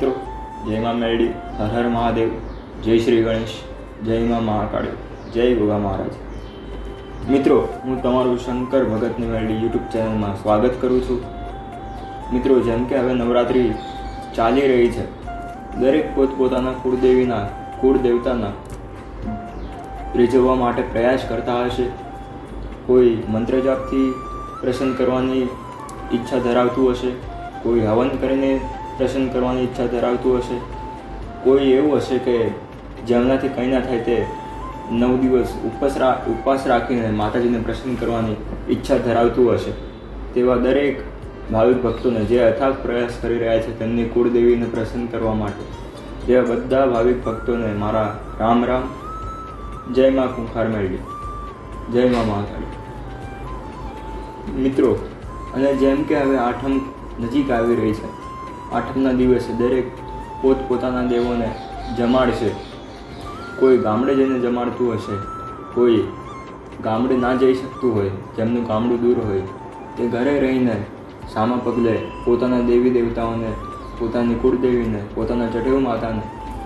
મિત્રો, જય માં હર હર મહાદેવ, જય શ્રી ગણેશ, જય માં મહાકાળી, જય ગોગા મહારાજ. મિત્રો, હું તમારું શંકર ભગતની મેરડી યુટ્યુબ ચેનલમાં સ્વાગત કરું છું. મિત્રો, જેમ કે હવે નવરાત્રિ ચાલી રહી છે, દરેક પોતપોતાના કુળદેવીના, કુળદેવતાના રીઝવવા માટે પ્રયાસ કરતા હશે. કોઈ મંત્ર જાપથી પ્રસન્ન કરવાની ઈચ્છા ધરાવતું હશે, કોઈ હવન કરીને પ્રસન્ન કરવાની ઈચ્છા ધરાવતું હશે? કોઈ એવું હશે કે જેમનાથી કંઈ ના થાય તે નવ દિવસ ઉપવાસ ઉપવાસ રાખીને માતાજીને પ્રસન્ન કરવાની ઈચ્છા ધરાવતું હશે? તેવા દરેક ભાવિક ભક્તોને જે અથાગ પ્રયાસ કરી રહ્યા છે તેમની કુળદેવીને પ્રસન્ન કરવા માટે, તેવા બધા ભાવિક ભક્તોને મારા રામ રામ, જય મા કુંખાર મેળવી. જય મા મહાકાળી. મિત્રો, અને જેમ કે હવે આઠમ નજીક આવી રહી છે આઠમના દિવસે દરેક પોતપોતાના દેવોને જમાડશે. કોઈ ગામડે જઈને જમાડતું હશે, કોઈ ગામડે ના જઈ શકતું હોય, જેમનું ગામડું દૂર હોય, તે ઘરે રહીને સામા પગલે પોતાના દેવી દેવતાઓને, પોતાની કુળદેવીને, પોતાના જટેવ માતાને,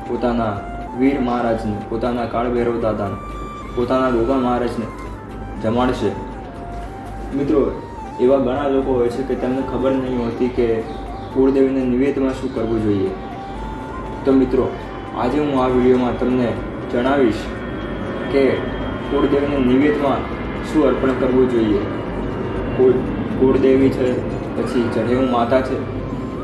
પોતાના વીર મહારાજને, પોતાના કાળભૈરવ દાદાને, પોતાના ગોગા મહારાજને જમાડશે. મિત્રો, એવા ઘણા લોકો હોય છે કે તેમને ખબર નહીં હોતી કે કુળદેવીને નિવેદમાં શું કરવું જોઈએ? તો મિત્રો, આજે હું આ વિડીયોમાં તમને જણાવીશ કે કુળદેવીને નિવેદમાં શું અર્પણ કરવું જોઈએ? કુળ, કુળદેવી છે, પછી જનેવું માતા છે,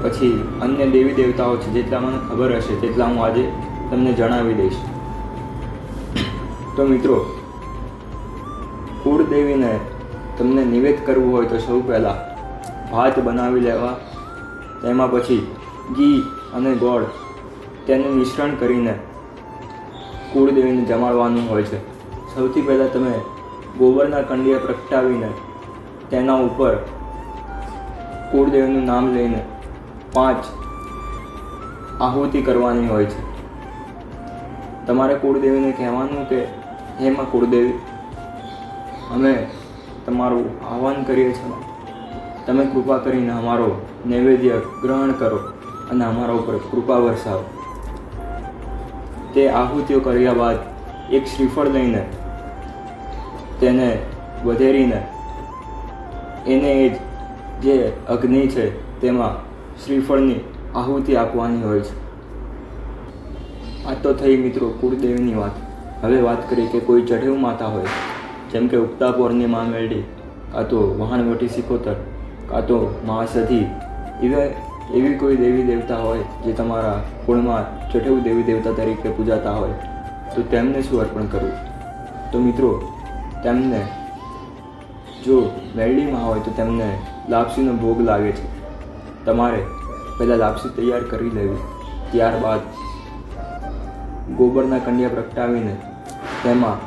પછી અન્ય દેવી દેવતાઓ છે, જેટલા મને ખબર હશે તેટલા હું આજે તમને જણાવી દઈશ. તો મિત્રો, કુળદેવીને તમને નિવેદ કરવું હોય તો સૌ પહેલાં ભાત બનાવી લેવા તેમાં પછી ઘી અને ગોળ તેનું મિશ્રણ કરીને કુળદેવીને જમાડવાનું હોય છે. સૌથી પહેલાં તમે ગોબરના કંડિયા પ્રગટાવીને તેના ઉપર કુળદેવીનું નામ લઈને પાંચ આહુતિ કરવાની હોય છે. તમારે કુળદેવીને કહેવાનું કે, હે કુળદેવી, અમે તમારું આહવાન કરીએ છીએ. તમે કૃપા કરીને અમારો નૈવેદ્ય ગ્રહણ કરો અને અમારા ઉપર કૃપા વરસાવો. તે આહુતિઓ કર્યા બાદ એક શ્રીફળ લઈને તેને વધેરીને, એને એ જ અગ્નિ છે તેમાં શ્રીફળની આહુતિ આપવાની હોય છે. આ તો થઈ મિત્રો કુળદેવીની વાત. હવે વાત કરીએ કે કોઈ ચઢેવ માતા હોય, જેમ કે ઉગતા પૌર્ણિમા મેળડી કાં તો વહાણવટી સિકોતર કાં તો મહાસધી એવા, એવી કોઈ દેવી દેવતા હોય જે તમારા કુળમાં ચઠેવ દેવી દેવતા તરીકે પૂજાતા હોય, તો તેમને શું અર્પણ કરવું? તો મિત્રો, તેમને જો મેરડીમાં હોય તો તેમને લાપસીનો ભોગ લાગે છે. તમારે પહેલાં લાપસી તૈયાર કરી લેવી. ત્યારબાદ ગોબરના કંડિયા પ્રગટાવીને તેમાં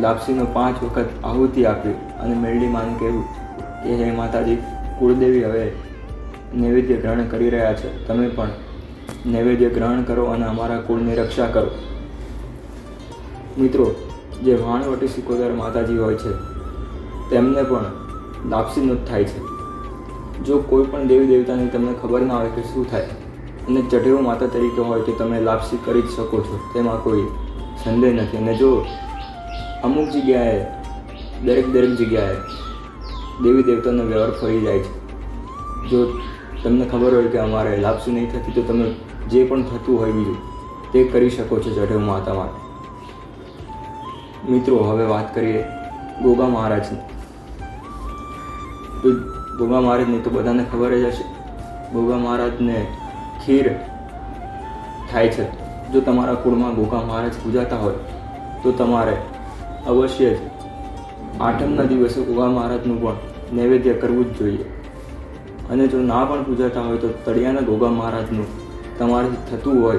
લાપસીનો પાંચ વખત આહુતિ આપી અને મેરડી માન કહેવું કે હે માતાજી કુળદેવી હવે નૈવેદ્ય ગ્રહણ કરી રહ્યા છે. તમે પણ નૈવેદ્ય ગ્રહણ કરો અને અમારા કુળની રક્ષા કરો. મિત્રો, જે વાણવટી સિકોદર માતાજી હોય છે, તેમને પણ લાપસીનું જ થાય છે. જો કોઈ પણ દેવી દેવતાની તમને ખબર ના હોય કે શું થાય, અને ચઢેરો માતા તરીકે હોય તો તમે લાપસી કરી જ શકો છો, તેમાં કોઈ સંદેહ નથી. અને જો અમુક જગ્યાએ, દરેક દરેક જગ્યાએ દેવી દેવતાનો વ્યવહાર ફરી જાય છે. જો તમને ખબર હોય કે અમારે લાપસી નહીં થતી, તો તમે જે પણ થતું હોય બીજું, તે કરી શકો છો જઢવ માતા માટે. મિત્રો, હવે વાત કરીએ ગોગા મહારાજની. તો ગોગા મહારાજની તો બધાને ખબર જ હશે. ગોગા મહારાજને ખીર થાય છે. જો તમારા કુળમાં ગોગા મહારાજ પૂજાતા હોય, તો તમારે અવશ્ય જ આઠમના દિવસે ગોગા મહારાજનું પણ નૈવેદ્ય કરવું જ જોઈએ. અને જો ના પણ પૂજાતા હોય તો તળિયાના ગોગા મહારાજનું તમારાથી થતું હોય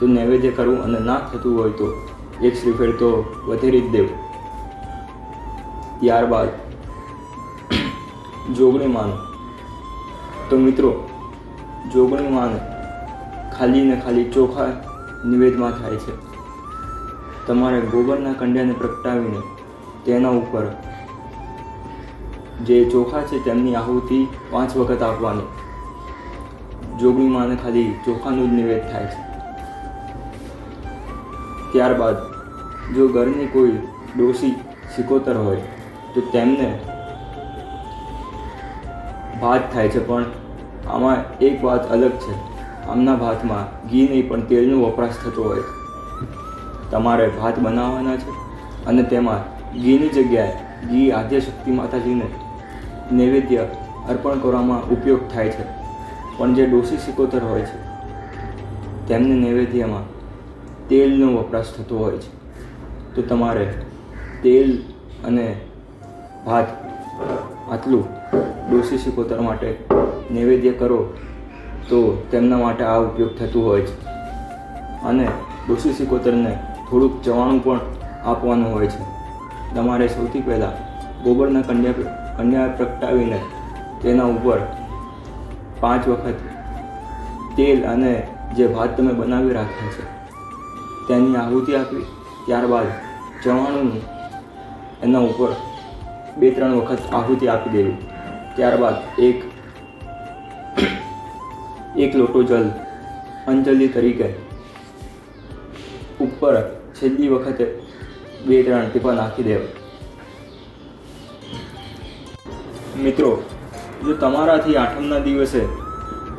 તો નૈવેદ્ય કરવું અને ના થતું હોય તો એક શ્રીફેર તો વધેરી જ દેવું. ત્યારબાદ જોગણી માનો. તો મિત્રો, જોગણી માનો ખાલી ને ખાલી ચોખા નિવેદમાં થાય છે. તમારે ગોબરના કંડિયાને પ્રગટાવીને તેના ઉપર જે ચોખા છે તેમની આહુતિ પાંચ વખત આપવાની. જોગણીમાંને ખાલી ચોખાનું જ નિવેદ થાય છે. ત્યારબાદ, જો ઘરની કોઈ ડોસી સિકોતર હોય, તો તેમને ભાત થાય છે, પણ આમાં એક વાત અલગ છે. આમના ભાતમાં ઘી નહીં, પણ તેલનો વપરાશ થતો હોય તમારે ભાત બનાવવાના છે અને તેમાં ઘીની જગ્યાએ ઘી આદ્ય શક્તિ માતાજીને નૈવેદ્ય અર્પણ કરવામાં ઉપયોગ થાય છે. પણ જે ડોસી સિકોતર હોય છે, તેમને નૈવેદ્યમાં તેલનો વપરાશ થતો હોય છે. તો તમારે તેલ અને ભાત આટલું ડોસી સિકોતર માટે નૈવેદ્ય કરો, તો તેમના માટે આ ઉપયોગ થતું હોય છે. અને ડોસી સિકોતરને થોડુંક ચવાણું પણ આપવાનું હોય છે. તમારે સૌથી પહેલાં ગોબરના કન્યા કન્યા પ્રગટાવીને તેના ઉપર પાંચ વખત તેલ અને જે ભાત તમે બનાવી રાખ્યા છે, તેની આહુતિ આપી, ત્યારબાદ ચવાણું એના ઉપર બે ત્રણ વખત આહુતિ આપી દેવી. ત્યારબાદ એક એક લોટો જલ અંજલિ તરીકે ઉપર છેલ્લી વખતે બે ત્રણ ટીપા નાખી દેવા. મિત્રો, જો તમારાથી આઠમના દિવસે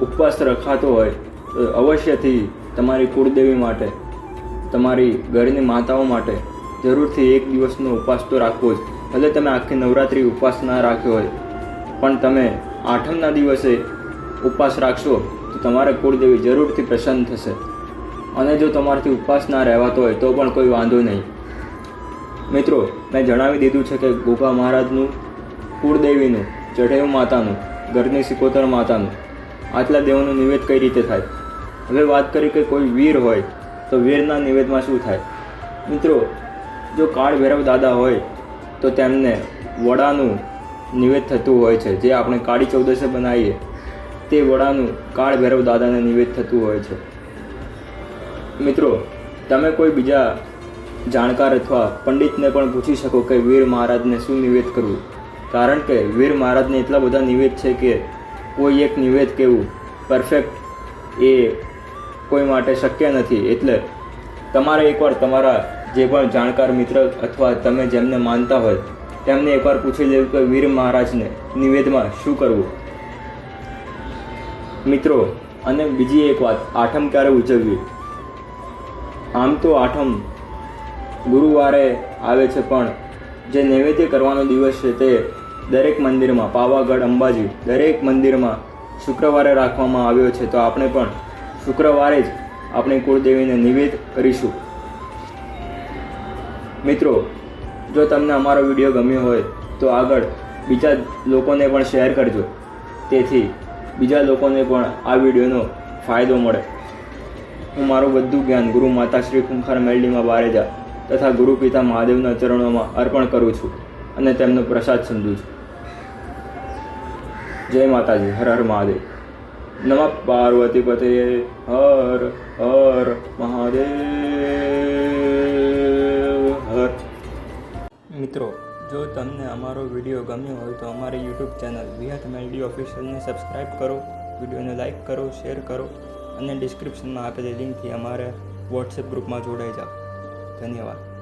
ઉપવાસ રખાતો હોય, તો અવશ્યથી તમારી કુળદેવી માટે, તમારી ઘરની માતાઓ માટે જરૂરથી એક દિવસનો ઉપવાસ તો રાખવો જ. ભલે તમે આખી નવરાત્રિ ઉપવાસ ના રાખ્યો હોય, પણ તમે આઠમના દિવસે ઉપવાસ રાખશો, તો તમારા કુળદેવી જરૂરથી પ્રસન્ન થશે. અને જો તમારાથી ઉપવાસ ના રહેવાતો હોય, તો પણ કોઈ વાંધો નહીં. મિત્રો, મેં જણાવી દીધું છે કે ગોપા મહારાજનું કુળદેવીનું ચઢેવ માતાનું ઘરની સિકોતર માતાનું. આટલા દેવોનું નિવેદ કઈ રીતે થાય? હવે વાત કરી કે કોઈ વીર હોય, તો વીરના નિવેદમાં શું થાય? મિત્રો, જો કાળ ભૈરવ દાદા હોય, તો તેમને વડાનું નિવેદ થતું હોય છે, જે આપણે કાળી ચૌદસે બનાવીએ, તે વડાનું કાળ ભૈરવ દાદાને નિવેદ થતું હોય છે. મિત્રો, તમે કોઈ બીજા જાણકાર અથવા પંડિતને પણ પૂછી શકો કે વીર મહારાજને શું નિવેદ કરવું? કારણ કે વીર મહારાજને એટલા બધા નિવેદ છે કે કોઈ એક નિવેદ કેવું પરફેક્ટ એ કોઈ માટે શક્ય નથી. એટલે તમારે એકવાર તમારા જે પણ જાણકાર મિત્ર અથવા તમે જેમને માનતા હોય, તેમને એકવાર પૂછી લેવું કે વીર મહારાજને નિવેદમાં શું કરવું? મિત્રો, અને બીજી એક વાત, આઠમ ક્યારે ઉજવવી? આમ તો આઠમ ગુરુવારે આવે છે, પણ જે નૈવેદ્ય કરવાનો દિવસ છે તે દરેક મંદિરમાં, પાવાગઢ, અંબાજી, દરેક મંદિરમાં શુક્રવારે રાખવામાં આવ્યો છે. તો આપણે પણ શુક્રવારે જ આપણી કુળદેવીને નિવેદ કરીશું. મિત્રો, જો તમને અમારો વીડિયો ગમ્યો હોય, તો આગળ બીજા લોકોને પણ શેર કરજો. તેથી બીજા લોકોને પણ આ વિડીયોનો ફાયદો મળે. હું મારું બધું જ્ઞાન ગુરુ માતા શ્રી કુંખાર મેલડીમાં બારેજા તથા ગુરુ પિતા મહાદેવના ચરણોમાં અર્પણ કરું છું અને તેમનો પ્રસાદ સમજું છું. જય માતાજી, હર હર મહાદેવ. નમઃ પાર્વતી પતે, હર હર મહાદેવ. હર. મિત્રો, જો તમને અમારો વીડિયો ગમ્યો હોય તો અમારી યુટ્યુબ ચેનલ વિહત મેલડી ઓફિશિયલને સબસ્ક્રાઈબ કરો, વિડીયોને લાઇક કરો, શેર કરો અને ડિસ્ક્રિપ્શનમાં આપેલી લિંકથી અમારે વોટ્સએપ ગ્રુપમાં જોડાઈ જાઓ. ધન્યવાદ.